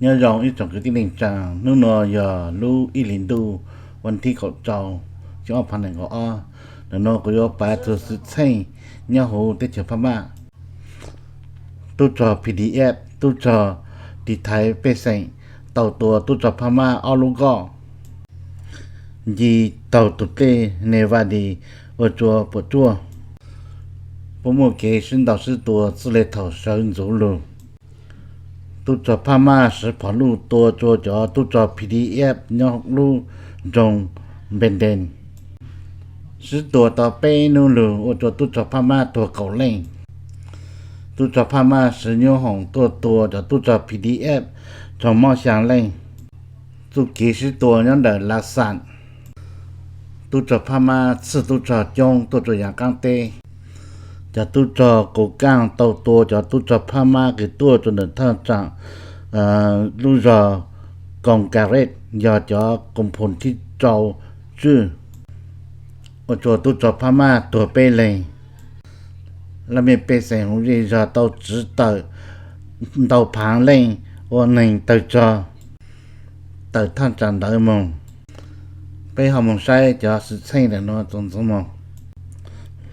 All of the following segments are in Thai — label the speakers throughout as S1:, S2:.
S1: nhớ dòng ít chọn cái tiếng đình trà nước nọ giờ lu ít liền วันที่เขาเจ้าจะอพันหนึ่งก็อ้อแล้วนอก็ยกไปตัวสุดใช่เนี่ยโหเตเฉพม่าตู้จอ PDF ตู้จอดีไทยเป็นใส่เต่าตัวตู้จอพม่าออาลงก็ยีเต่าตุเตเนวาดีอจัวปวดจัวผมโอเคซึ่งต่าซื้ตัวสเลเท่าเสินจูลู ตุจอพม่าสผลูตัวจอจอตุจอพีดีเอฟยอกลูจงเบนเดนสตัวต่อเปนูลูโอจอตุจอพม่าตัวเก่าเล่งตุจอพม่าสยอหงตัวตัวจอตุจอพีดีเอฟจงมอช่างเล่งตุกีสตัวนั่นเดลาสันตุจอพม่าสตุจอจงตัวจอยางกังเต จะตุจอกูก้างตาตัวจะตุจอพม่ากี่ตัวจนถึงท่าจังลู่จอกองการเรตยอจอกมพลที่เจ้าชื่ออจตุจอพม่าตัวเป้เลยแล้วมีเป้เสียงของจอเตาจื้อเตาเตาผางเลยวันหนึ่งตัวจอเตาท่านจันเดิมองไปหามองใช้จอสุดเสีแต่นอนตรงสมอง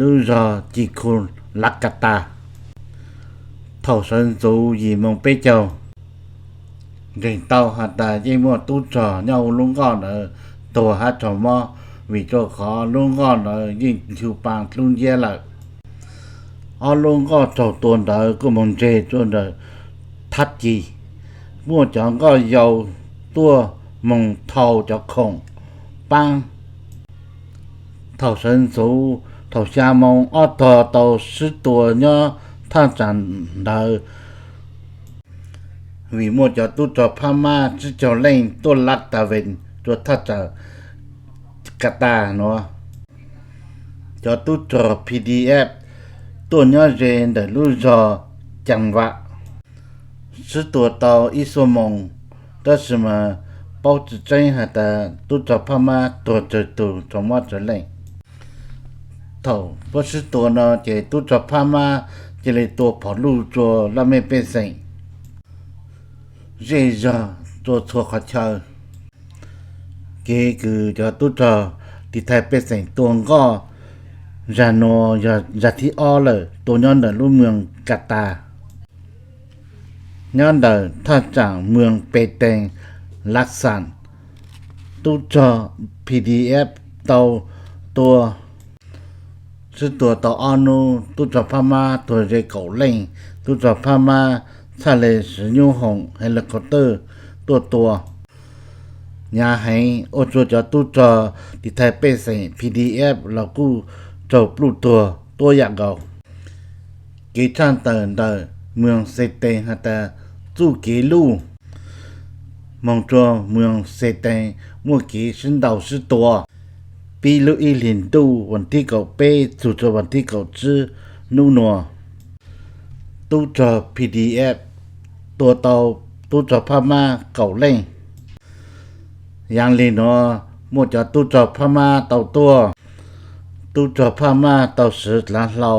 S1: ลูจอจีคุณลักกตาเท่าสันจูยีมงเปเจ้า rình tàu hạt đà dây mua tu trò nhau luôn ngon ở tổ hạt trò mò vì cho khó luôn ngon ở nhìn chiều bằng luôn dễ là ở luôn ngon trò tuần đó có mong chê cho đó thắt gì mua chẳng có dầu tua mong thâu cho khổng băng thầu sân số thầu xa mong ở tờ tàu sư tùa nhớ thang chẳng đời. Vì mua cho tu cho Pama chứ cho lên tu lát ta về cho thắt cho ta nó. Cho tu cho PDF tu nhớ rèn để lưu cho chẳng vạ. Sư tu tàu iso mong đó là mà เป้าจะใจหาตาตุจับพมาตัวเจอตัวสมว่าจะเลยท่าเพราะสุตัวเนาะเจตุจับพม่าจะเลยตัวผอลูจัวแล้วไม่เป็นสิ่งเจจะตัวทัวขัดเชาเกคือจะตุจับที่ไทยเป็นสิ่งตัวก็ยาโนยายาที่อ้อเลยตัวย้อนเดินลู่เมืองกาตาย้อนเดินท่าจากเมืองเปเตง ลักษณนตู้จอ PDF เตาตัวซึ่งตัวต่ออนุตู้จอพมาตัวเรเกเล่งตู้จอพมาทะเลสยูหงเฮลิคอปเตอร์ ตัวตัวยาให้โอจูจอตู้จอที่ไทยเป็สิ PDF เรากู้จอปลูกตัวตัวอย่างเก่ากีช่างเตินเดินเมืองเซเตฮัตตาจูเกลู มองจัวเมืองเซเตมัวกีฉันเดา是ตัวปีลุอีลินดูวันที่เก่าเป้จู่จวันที่เก่าจื้อนู่นัวตู้จอ PDF ตัวเตาตู้จอพม่าเก่าเล่งยังเลีนอหมดจะตู้จอพม่าเตาตัวตู้จอพม่าเตาสือหลังเรา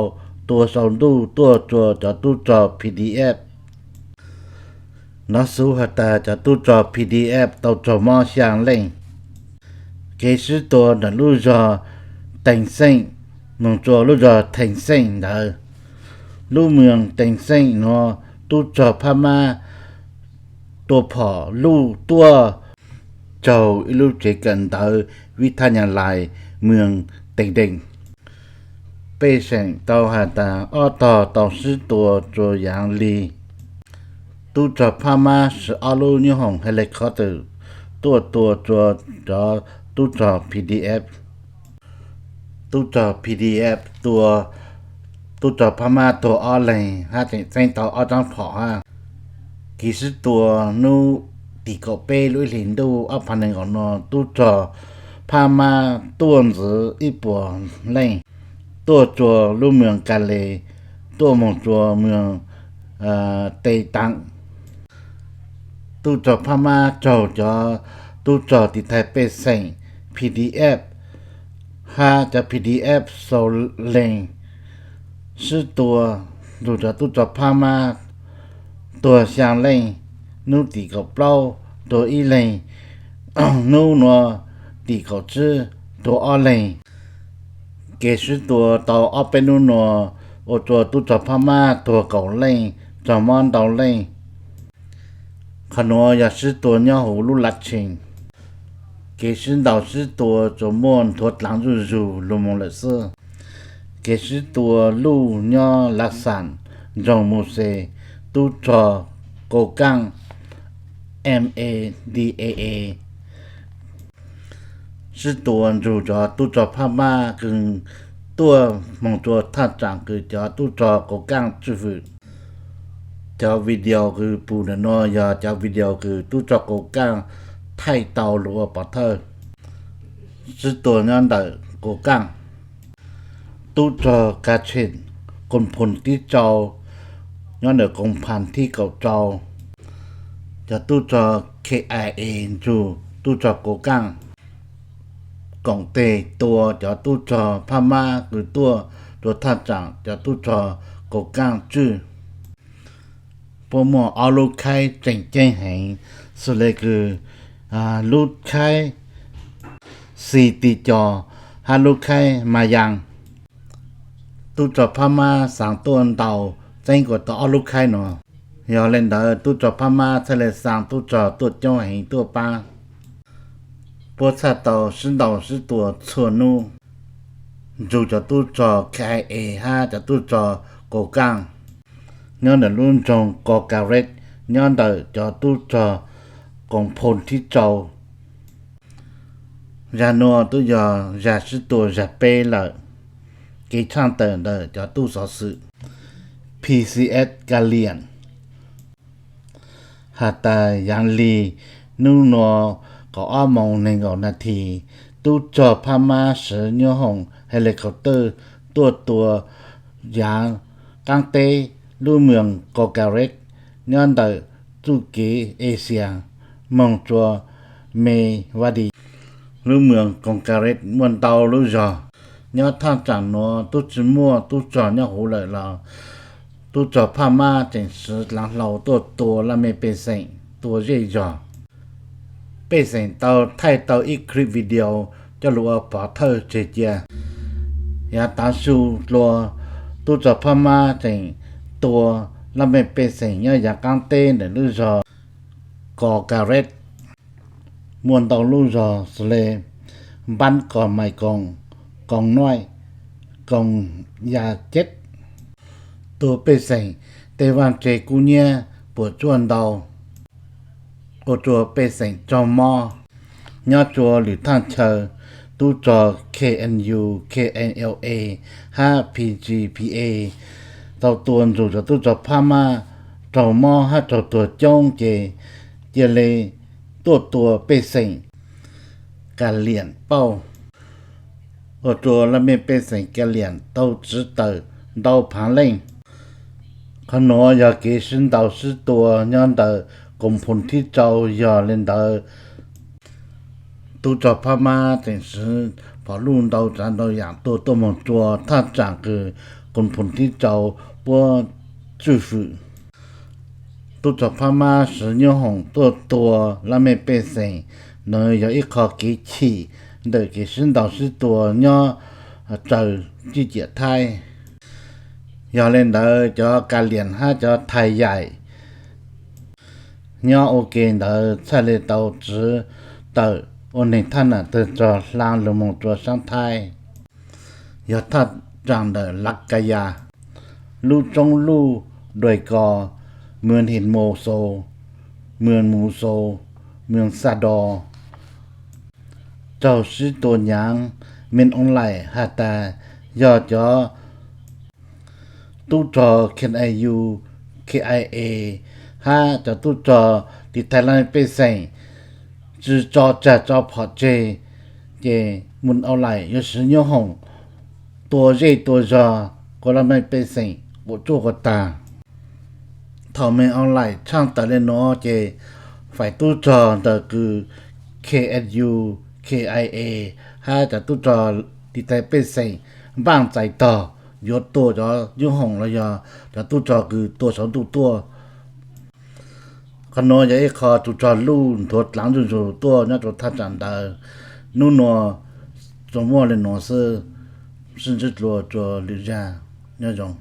S1: ตัวสองตู้ตัวจัวจะตู้จอ PDF นักสู้หัตาจะตู้จอ PDF เตาจอมอเสียงเล่งเกสิตัวนลู่จอแต่งเส้นมงจัวลู่จอแต่งเส้นเด้อลู่เมืองแต่งเส้นเนาะ tu cho pha ma tu phò lu tua chầu lu chỉ cần tới vi tha nhà lại mường tình tình bê sẹn tàu hà tà o tò tàu sư tua cho dạng ly tu cho pha ma sự a lu như hồng helicopter tua tua cho cho tu cho pdf tu cho pdf tua tu cho pa ma to o lên ha thì sen tàu ở trong phỏ ha kỳ sư tua nu tỷ cậu bê lũi liền đâu ở phần này còn nó tu cho pa ma tuôn giữ ít bùa lên tu cho lu ตู้จอพม่าจอจอตู้จอติไทยเปเซง PDF ห้าจะ PDF โซเลงชื่อตัวดูจะตู้จอพม่าตัวเสียงเลงนู่ตีกับเปล่าตัวอีเลงนู่นัวตีกับชื่อตัวอเลงเกชื่อตัวต่ออเป็นนู่นัวโอตัวตู้จอพม่าตัวเก่าเลงจอมอนเต่าเลง 地个包多一类，努诺地个知多二类，给是多到二百努诺，我做都着怕嘛多狗类，着满到类，可能也是多鸟葫芦拉青。给是导师多做梦托狼入入入梦了是。kế sĩ tua lu nho lạc sản dòng mù xê tu trò cổ căng M A D A A sư tua dù cho tu trò pha ma cưng tua เจ้าวิดีโอคือปูนนอยาเจ้าวิดีโอคือตู้จอกโกก้างไทเตาหรืว่าปะเทอร์สุตัวนั่นแต่โกก้างตู้จอกาเชนคนผลที่เจ้าย้อนเดือกงพันที่เก่าเจ้าจะตู้จอ KIA จูตู้จอโกก้างกล่องเตตัวจะตู้จอพม่าคือตัวตัวท่าจังจะตู้จอโกก้างจื้อ ปมอเอาลูกไข่เจ๋งเจ๋งเห่งสุดเลยคืออ่าลูกไข่สีติจอฮาลูกไข่มายังตุจอพม่าสางตัวเตาเจ๋งกดต่ออาลูกไข่เนอะยอเล่นเดอตุจอพม่าทะเลสางตุจอตุจ้อแห่งตัวปลาปวดซาเตาสินเตาสิตัวชวนนูจูจะตุจอไข่เอฮาจะตุจอโกกัง nhon đã luôn trồng có cà rét nhon đã cho tu cho còn phồn thì trầu ra nô tu giờ ra sư tu ra bê lợ cái trang tờ đờ cho tu sở sự PCS Galian Hà tà yang lì nu nô có o mong nên gọi là thì tu cho pha ma sứ nhô hồng helicopter tua tua yang căng tê ลู่เมืองกอกาเร็กงอนต่อตุเกเอเชียมองจัวเมวาดีลู่เมืองกองกาเร็กมวนเตาลู่จอยอดท่าจังนัวตุจิมัวตุจอยอหูเลยเราตุจอพามาเจังสือหลังเราตัวตัวละไม่เป็นเสงตัวเย่จอเป็นเสงเตาไทยเตาอีกคลิปวิดีโอจะรัวปอเธอเจียยาตาสูรัวตุจอพามาจัง ตัวลำเป็นเป็นี่งย่อยากกางเต้นหรือจอกอการ็ตมวนตองลู่จอสเลบันก่อนไม่กองกองน้อยกองยาเจ็ดตัวเป็นสียงแต่วันเจกูเนี่ยปวดจวนดาโอตัวเป็นสียงจอมอยอดจัวหรือท่านเชอตู้จอ KNU KNLA 5 PGPA tàu tuần rồi cho tôi cho pha ma tàu mò ha tàu tua chong chè chè lê tua tua bê sình cả liền bao ở chùa là mình bê sình cả liền tàu chữ tờ đau phá lên khăn nó giờ kế sinh tàu sư tua nhân tờ cùng phun thi châu giờ lên tờ tôi cho pha ma tình sư phó luôn đầu tràn đầu dạng tôi tôi một chùa tháp trạng cứ cùng phun thi châu Po tsufu, to 红多多，那么百姓能有一口机 ho to to lamepeyse, 就干连海就太 ko 我给豆出来 noyokisundo sityo, 他长得那个 a. ลู่จงลู่โดยกอ เมืองเห็นโมโซ เมืองมูโซ เมืองซาดอ เจ้าชื่อตัวยางเมนออนไลน์ฮาตายอดยอตู้จอเคไอยูเคไอเอฮาจะตู้จอติดไทยแลนด์เป็นเส่จือจอจะจอพอเจเจมุนเอาไหลยศยงหงตัวเจตัวจอก็ละไม่เป็นเส่ bộ chỗ của ta thảo mê online trang ta lên nó chê phải tu trò tờ cứ KSU KIA ha ta tu trò thì tay bê xây vang chạy tờ yốt tổ cho dương hồng là giờ ta tu trò cứ tổ sống tu tổ còn nó vậy khó tu trò luôn thuộc lãng dù dù tổ nhá chỗ tháp chẳng tờ nu nó trong mùa lên nó sư sinh chất lùa cho lý ra nhớ chồng